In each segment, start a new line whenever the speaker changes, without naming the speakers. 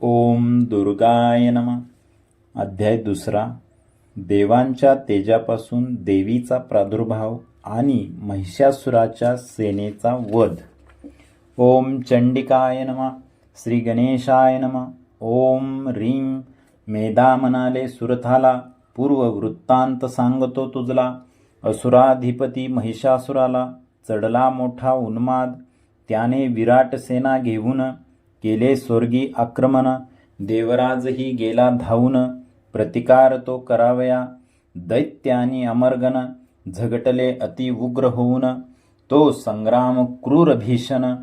ओम दुर्गाय नम. अध्याय दुसरा. देवांच्या तेजापासून देवीचा प्रादुर्भाव आणि महिषासुराच्या सेनेचा वध. ओम चंडिकाय नम. श्री गणेशाय नम. ओम रीम मेधा म्हणाले सुरथाला. पूर्व वृत्तांत सांगतो तुझला. असुराधिपती महिषासुराला. चढला मोठा उन्माद. त्याने विराट सेना घेऊन केले स्वर्गी आक्रमण. देवराजही गेला धावून. प्रतिकार तो करावया. दैत्यानी अमर्गन झगटले अति उग्र होऊन. तो संग्राम क्रूर भीषण.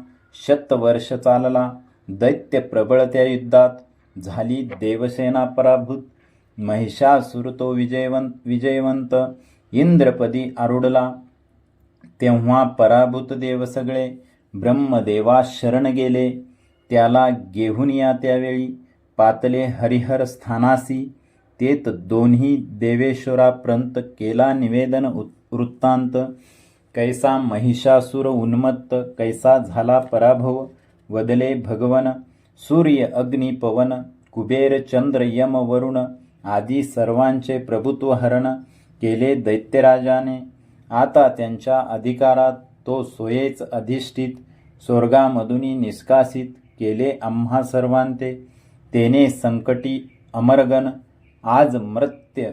शतवर्ष चालला. दैत्य प्रबळ त्या युद्धात. झाली देवसेना पराभूत. महिषासुर तो विजयवंत विजयवंत. इंद्रपदी आरुडला तेव्हा पराभूत देव सगळे. ब्रह्मदेवा शरण गेले. त्याला घेऊन या त्यावेळी. पातले हरिहर स्थानासी. तेत दोन्ही देवेश्वराप्रंत केला निवेदन उत- वृत्तांत. कैसा महिषासुर उन्मत्त कैसा झाला पराभव? वदले भगवन सूर्य अग्नी पवन कुबेर चंद्र यम वरुण आदी सर्वांचे प्रभुत्व हरण केले दैत्यराजाने. आता त्यांच्या अधिकारात तो सोयेच अधिष्ठित स्वर्गामधुनी निष्कासित केले आम्हा सर्वांते. तेने संकटी अमरगण आज मृत्य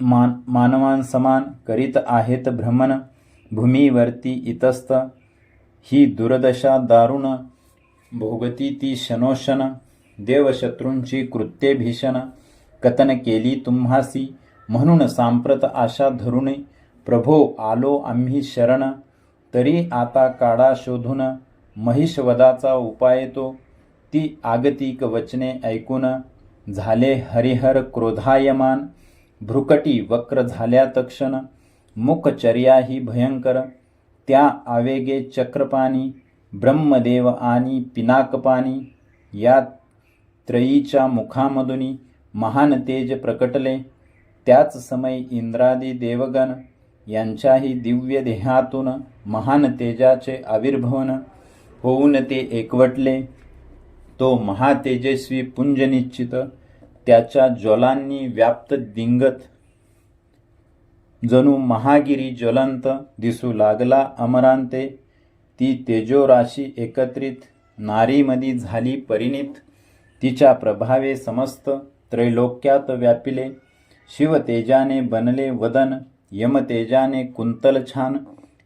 मान मानवांसमान करीत आहेत भ्रमण. भूमीवरती इतस्त ही दुर्दशा दारुण भोगती ती शनोशन देवशत्रूंची कृत्ये भीषण कथन केली तुम्हासी म्हणून सांप्रत आशा धरुणे. प्रभो आलो आम्ही शरण तरी आता काढा शोधून महिषवधाचा उपाय तो ती आगतिक वचने ऐकून झाले हरिहर क्रोधायमान. भ्रुकटी वक्र झाल्या तक्षण मुखचर्या ही भयंकर. त्या आवेगे चक्रपाणी ब्रह्मदेव आणि पिनाकपाणी. या त्रयीच्या मुखामधुनी महान तेज प्रकटले. त्याच समय इंद्रादी देवगण यांच्याही दिव्य देहातून महान तेजाचे आविर्भवन होऊन ते एकवटले. तो महातेजस्वी पुंजनिश्चित त्याच्या ज्वलांनी व्याप्त दिंगत. जणू महागिरी ज्वलंत दिसू लागला अमरांते. ती तेजोराशी एकत्रित नारीमदी झाली परिणित. तिच्या प्रभावे समस्त त्रैलोक्यात व्यापिले. शिवतेजाने बनले वदन यमतेजाने कुंतल छान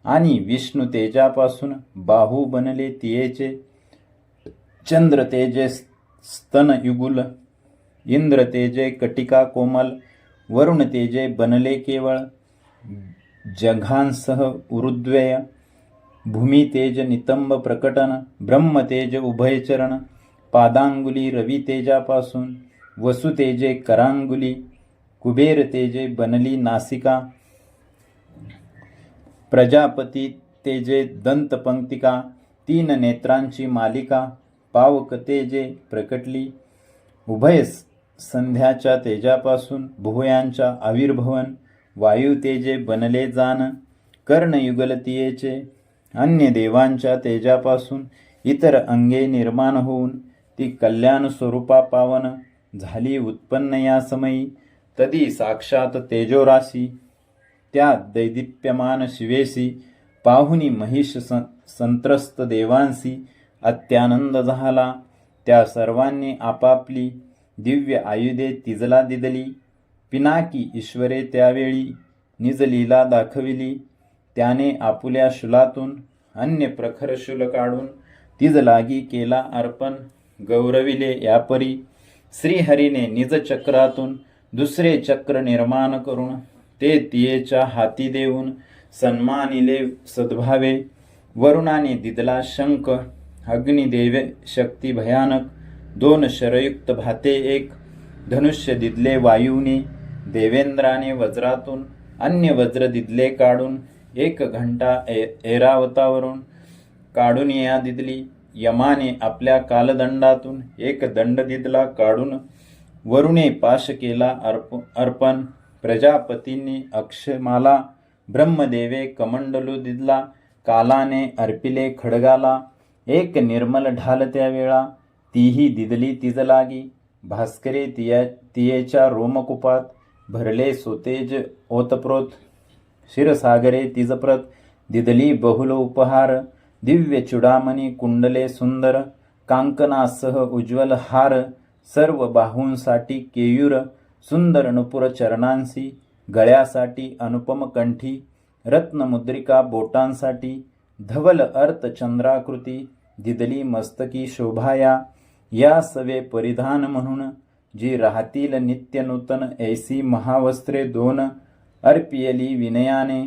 आणि विष्णू तेजापासून बाहू बनले तियेचे. चंद्र तेजे स्तन युगुल इंद्र तेजे कटिका कोमल वरुण तेजे बनले केवळ. जघांसह उरुद्वय भूमी तेज नितंब प्रकटन ब्रह्मतेज उभयचरण पादांगुली रवी तेजापासून वसुतेजे करांगुली कुबेर तेजे बनली नासिका प्रजापती तेजे दंतपंक्तिका तीन नेत्रांची मालिका पावक तेजे प्रकटली. उभय संध्याच्या तेजापासून भुवयांच्या आविर्भवन वायू तेजे बनले जाण कर्णयुगलतीयेचे अन्य देवांच्या तेजापासून इतर अंगे निर्माण होऊन ती कल्याण स्वरूपा पावन झाली उत्पन्न या समयी तदी साक्षात तेजोराशी त्या दैदिप्यमान शिवेशी पाहुनी महिष सं- संत्रस्त देवांशी अत्यानंद झाला. त्या सर्वांनी आपापली दिव्य आयुधे तिजला दिदली. पिनाकी ईश्वरे त्यावेळी निजलीला दाखविली. त्याने आपुल्या शुलातून अन्य प्रखर शुल काढून तिज लागी केला अर्पण. गौरविले यापरी श्रीहरीने निज चक्रातून दुसरे चक्र निर्माण करून ते तियेच्या हाती देऊन सन्मानिले सद्भावे. वरुणाने दिदला शंख अग्निदेवे शक्ती भयानक दोन शरयुक्त भाते एक. धनुष्य दिदले वायूने देवेंद्राने वज्रातून अन्य वज्र दिदले काढून एक घंटा ए ऐरावतावरून काढून या दिदली. यमाने आपल्या कालदंडातून एक दंड दिदला काढून वरुणे पाश केला अर्प अर्पण. प्रजापतींनी अक्षमाला ब्रह्मदेवे कमंडलू दिदला कालाने अर्पिले खडगाला एक निर्मल ढाल त्यावेळा तीही दिदली तिज लागी भास्करे तिया तियेच्या रोमकुपात भरले सोतेज ओतप्रोत क्षीरसागरे तिजप्रत दिदली बहुल उपहार दिव्य चुडामणी कुंडले सुंदर कांकनासह उज्ज्वल हार सर्व बाहूंसाठी केयूर सुंदर नुपुर चरणांसी गळ्यासाठी अनुपम कंठी रत्नमुद्रिका बोटांसाठी धवल अर्थ चंद्राकृती दिदली मस्तकी शोभाया या सवे परिधान म्हणून जी राहतील नित्य नूतन ऐसी महावस्त्रे दोन अर्पियली विनयाने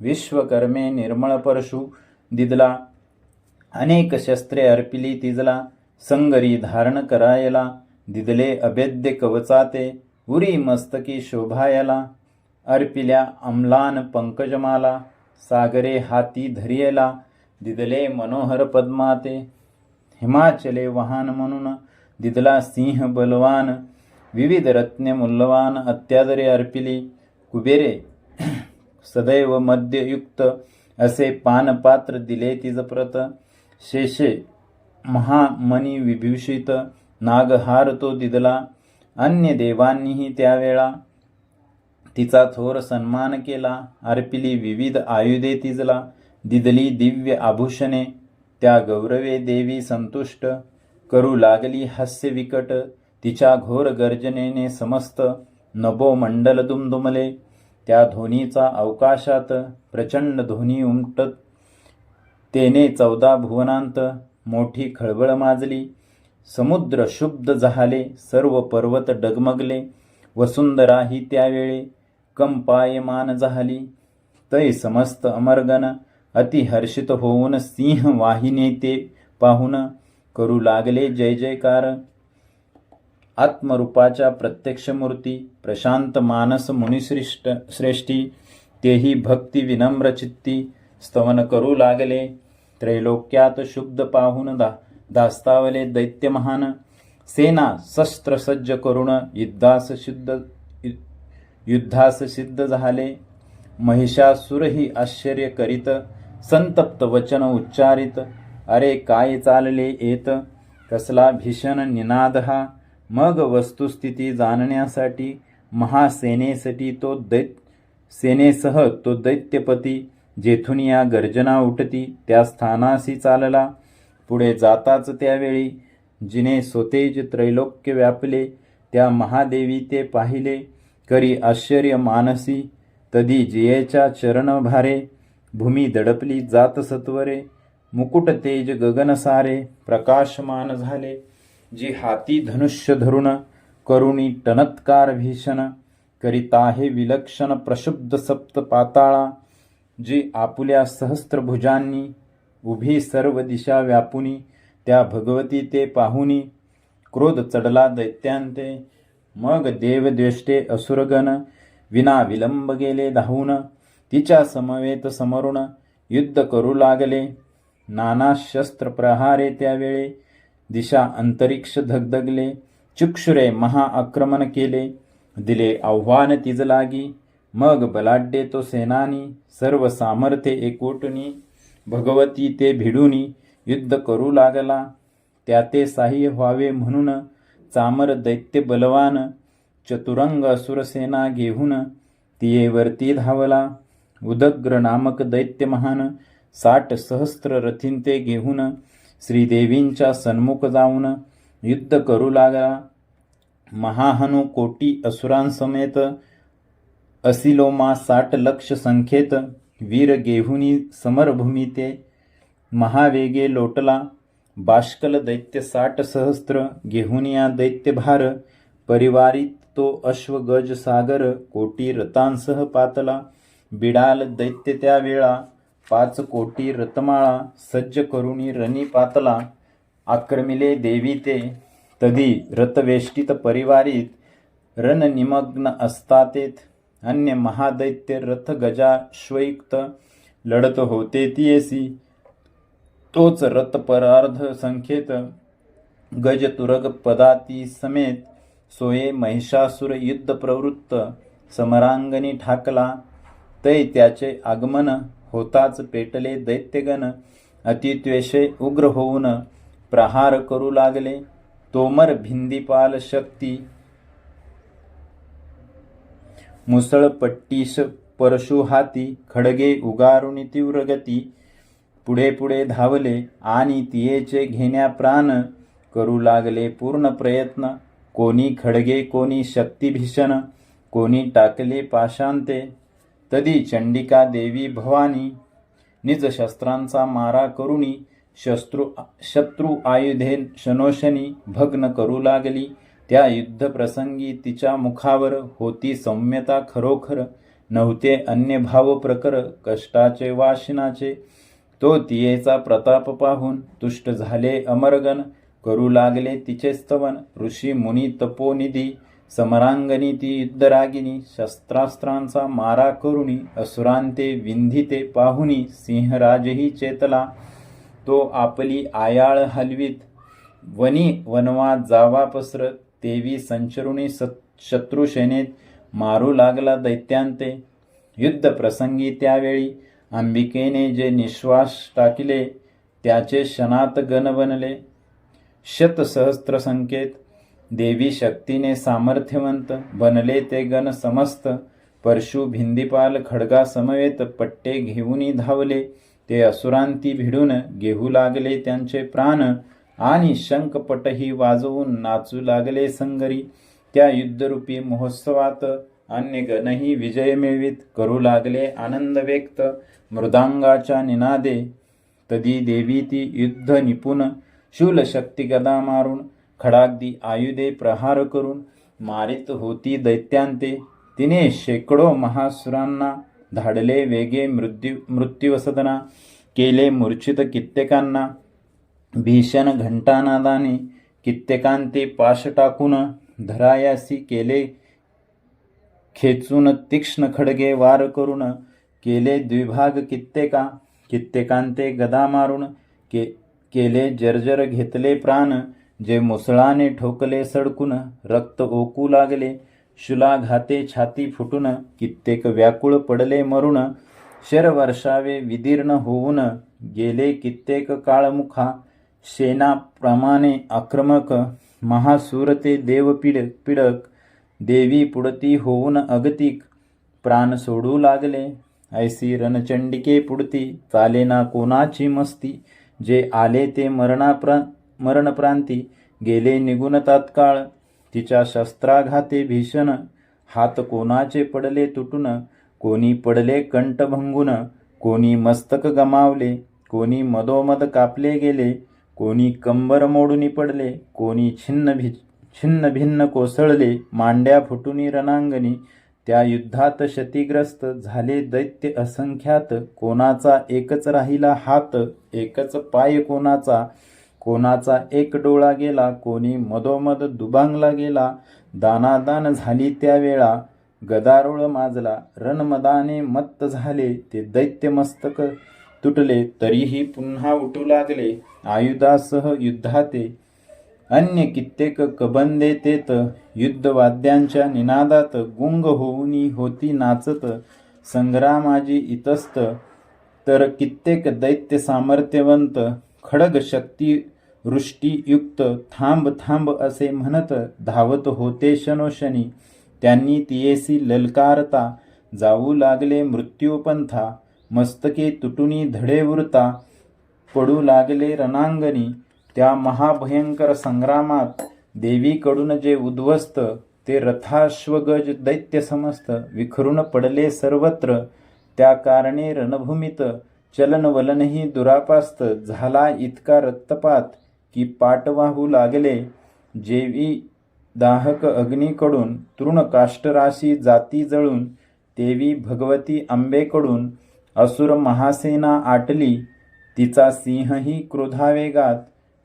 विश्वकर्मे निर्मळ परशु दिदला अनेक शस्त्रे अर्पिली तिजला संगरी धारण करायला दिदले अभेद्य कवचाते उरी मस्तकी शोभायला अर्पिल्या अम्लान पंकजमाला सागरे हाती धरियला दिदले मनोहर पद्माते हिमाचले वाहन म्हणून दिदला सिंह बलवान विविध रत्ने मूल्यवान अत्यादरे अर्पिली कुबेरे सदैव मद्ययुक्त असे पानपात्र दिले तिजप्रत शेषे महामणी विभूषित नागहार तो दिदला अन्य देवांनीही त्यावेळा तिचा थोर सन्मान केला अर्पिली विविध आयुधे तिजला दिदली दिव्य आभूषणे त्या गौरवे देवी संतुष्ट करू लागली हास्य विकट तिच्या घोर गर्जनेने समस्त नभो मंडल दुमदुमले त्या ध्वनीचा अवकाशात प्रचंड ध्वनी उमटत तेने चौदा भुवनांत मोठी खळबळ माजली समुद्र शुब्ध झाले सर्व पर्वत डगमगले वसुंधरा ही त्यावेळी कंपायमान झाली तै समस्त अमरगण अतिहर्षित होऊन सिंह वाहिने ते पाहून करू लागले जय जयकार. आत्मरूपाच्या प्रत्यक्ष मूर्ती प्रशांत मानस मुनिश्रेष्ठ श्रेष्ठी तेही भक्ती विनम्र चित्ती स्तवन करू लागले. त्रैलोक्यात शुद्ध पाहून दा दास्तावले दैत्य महान सेना शस्त्र सज्ज करून युद्धास शुद्ध युद्धास सिद्ध झाले. महिषासुरही आश्चर्य करीत संतप्त वचन उच्चारित अरे काय चालले येत? कसला भीषण निनाद हा? मग वस्तुस्थिती जाणण्यासाठी महासेनेसाठी तो दैत सेनेसह तो दैत्यपती जेथून या गर्जना उठती त्या स्थानासी चालला. पुढे जाताच त्यावेळी जिने स्वतेज त्रैलोक्य व्यापले त्या महादेवी ते पाहिले करी आश्चर्य मानसी तदी जियेच्या चरण भारे भूमी दडपली जात सत्वरे मुकुट तेज गगन सारे प्रकाशमान झाले जी हाती धनुष्य धरुण करुणी टनत्कार भीषण करिता हे विलक्षण प्रशुद्ध सप्त पाताळा जी आपुल्या सहस्त्रभुजांनी उभी सर्व दिशा व्यापुनी त्या भगवती ते पाहुनी क्रोध चढला दैत्यांते मग देवद्वेष्टे असुरगण विना विलंब गेले धावून तिच्या समवेत समरुण युद्ध करू लागले. नाना शस्त्र प्रहारे त्यावेळे दिशा अंतरिक्ष धगधगले चुक्षुरे महाआक्रमण केले. दिले आव्हान तिज लागी मग बलाढ्ये तो सेनानी सर्व सामर्थ्य एकवटुनी भगवती ते भिडूनी युद्ध करू लागला. त्याते साह्य व्हावे म्हणून चामर दैत्य बलवान चतुरंग असुरसेना घेऊन तियेवरती धावला. उदग्र नामक दैत्य महान साठ सहस्त्र रथींते घेऊन श्रीदेवींच्या सन्मुख जाऊन युद्ध करू लागला. महाहनु कोटी असुरांसमेत असिलोमा साठ लक्ष संख्येत वीर गेहुनी समरभूमी ते महावेगे लोटला बाष्कल दैत्य साठ सहस्त्र घेहुनिया दैत्य भार परिवारित तो अश्व गज सागर कोटी रतांसह पातला बिडाल दैत्य त्या वेळा पाच कोटी रतमाळा सज्ज करुणी रणी पातला आक्रमिले देवी ते तधी रतवेष्टित परिवारित रणनिमग्न असतातेत अन्य महादैत्य रथ गजाश्वयुक्त लढत होते तियेसी. तोच रथ परार्ध संख्येत गज तुरग पदाती समेत सोये महिषासुर युद्ध प्रवृत्त समरांगणी ठाकला. तै त्याचे आगमन होताच पेटले दैत्यगण. अतित्वेषे उग्र होऊन प्रहार करू लागले. तोमर भिंदीपाल शक्ती मुसळ पट्टीस परशु हाती खडगे उगारुणी तीव्र गती पुढे पुढे धावले आणि तियेचे घेण्या प्राण करू लागले पूर्ण प्रयत्न. कोणी खडगे कोणी शक्तिभीषण कोणी टाकले पाशांते तदी चंडिका देवी भवानी निज शस्त्रांचा मारा करुणी शत्रू शत्रू आयुधे शनोशनी भग्न करू लागली. त्या युद्धप्रसंगी तिच्या मुखावर होती सौम्यता खरोखर नव्हते अन्य भाव प्रकर कष्टाचे वाशिनाचे तो तियेचा प्रताप पाहून तुष्ट झाले अमरगण करू लागले तिचे स्तवन. ऋषी मुनी तपोनिधी समरांगणी ती युद्धरागिनी शस्त्रास्त्रांचा मारा करुणी असुरांते विंधिते पाहुनी सिंहराजही चेतला. तो आपली आयाळ हलवीत. वनी वनवा जावा पसरत. तेवी संचरुणी शत्रुसेनेत मारू लागला दैत्यांते. युद्ध प्रसंगी त्यावेळी अंबिकेने जे निश्वास टाकले त्याचे क्षणात गण बनले. शतसहस्त्र संकेत देवी शक्तीने सामर्थ्यवंत बनले ते गण समस्त. परशु भिंदीपाल खडगा समवेत पट्टे घेऊनी धावले ते असुरांती भिडून घेऊ लागले त्यांचे प्राण. आणि शंखपटही वाजवून नाचू लागले संगरी. त्या युद्धरूपी महोत्सवात अन्य गणही विजय मिळवीत करू लागले आनंद व्यक्त. मृदांगाच्या निनादे तदी देवी ती युद्ध निपुण. शूलशक्ती गदा मारून खडागदी आयुधे प्रहार करून मारित होती दैत्यांते. तिने शेकडो महासुरांना धाडले वेगे मृत्यू मृत्यूवसदना. केले मूर्छित कित्येकांना. भीषण घंटानादाने कित्येकांते पाश टाकून धरायासी केले. खेचून तीक्ष्ण खडगे वार करून केले द्विभाग कित्येका. कित्येकांते गदा मारून के केले जर्जर घेतले प्राण. जे मुसळाने ठोकले सडकून रक्त ओकू लागले. शुलाघाते छाती फुटून कित्येक व्याकुळ पडले मरून. शरवर्षावे विदीर्ण होऊन गेले कित्येक काळमुखा. शेणाप्रमाणे आक्रमक महासुरते देव पिडक देवी पुडती होऊन अगतिक प्राण सोडू लागले. ऐसी रणचंडिके पुडती चालेना कोणाची मस्ती? जे आले ते मरणाप्रा मरणप्रांती गेले निघून तात्काळ. तिच्या शस्त्राघाते भीषण हात कोणाचे पडले तुटून? कोणी पडले कंठ भंगून? कोणी मस्तक गमावले? कोणी मधोमध कापले गेले? कोणी कंबर मोडूनी पडले कोणी छिन्न भि छिन्न भिन्न कोसळले मांड्या फुटुनी रणांगणी त्या युद्धात क्षतिग्रस्त झाले दैत्य असंख्यात कोणाचा एकच राहिला हात एकच पाय कोणाचा कोणाचा एक डोळा गेला कोणी मधोमध दुबांगला गेला दानादान झाली त्यावेळा गदारोळ माजला रणमदाने मत्त झाले ते दैत्य मस्तक तुटले तरीही पुन्हा उठू लागले. आयुधासह युद्धाते अन्य कित्येक कबंदे तेत युद्धवाद्यांच्या निनादात गुंग होऊनी होती नाचत संग्रामाजी इतस्त तर कित्येक दैत्य सामर्थ्यवंत खडग शक्ती वृष्टीयुक्त थांब थांब असे म्हणत धावत होते शनोशनी. त्यांनी तियेसी ललकारता जाऊ लागले मृत्यूपंथा. मस्तके तुटुनी धडे उरता पडू लागले रणांगणी त्या महाभयंकर संग्रामात देवीकडून जे उद्ध्वस्त ते रथाश्वगज दैत्य समस्त विखरून पडले सर्वत्र. त्या कारणे रणभूमीत चलनवलनही दुरापास्त झाला इतका रक्तपात की पाट वाहू लागले. जेवी दाहक अग्नीकडून तृण काष्टराशी जाती जळून देवी भगवती आंबेकडून असुर महासेना आटली तिचा सिंहही क्रोधावेगात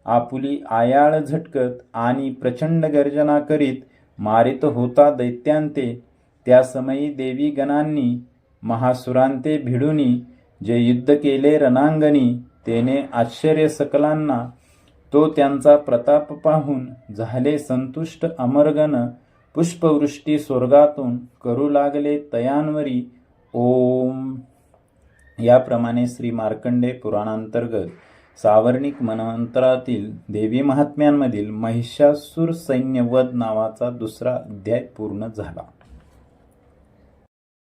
आपुली आयाळ झटकत आणि प्रचंड गर्जना करीत मारित होता दैत्यांते. त्या समयी देवी गणांनी महासुरांते भिडुनी जे युद्ध केले रणांगणी तेने आश्चर्य सकलांना. तो त्यांचा प्रताप पाहून झाले संतुष्ट अमरगण पुष्पवृष्टी स्वर्गातून करू लागले तयांवरी. ओम. याप्रमाणे श्री मार्कंडे पुराणांतर्गत सावर्णिक मनवंतरातील देवी महात्म्यांमधील महिषासूर सैन्यवध नावाचा दुसरा अध्याय पूर्ण झाला.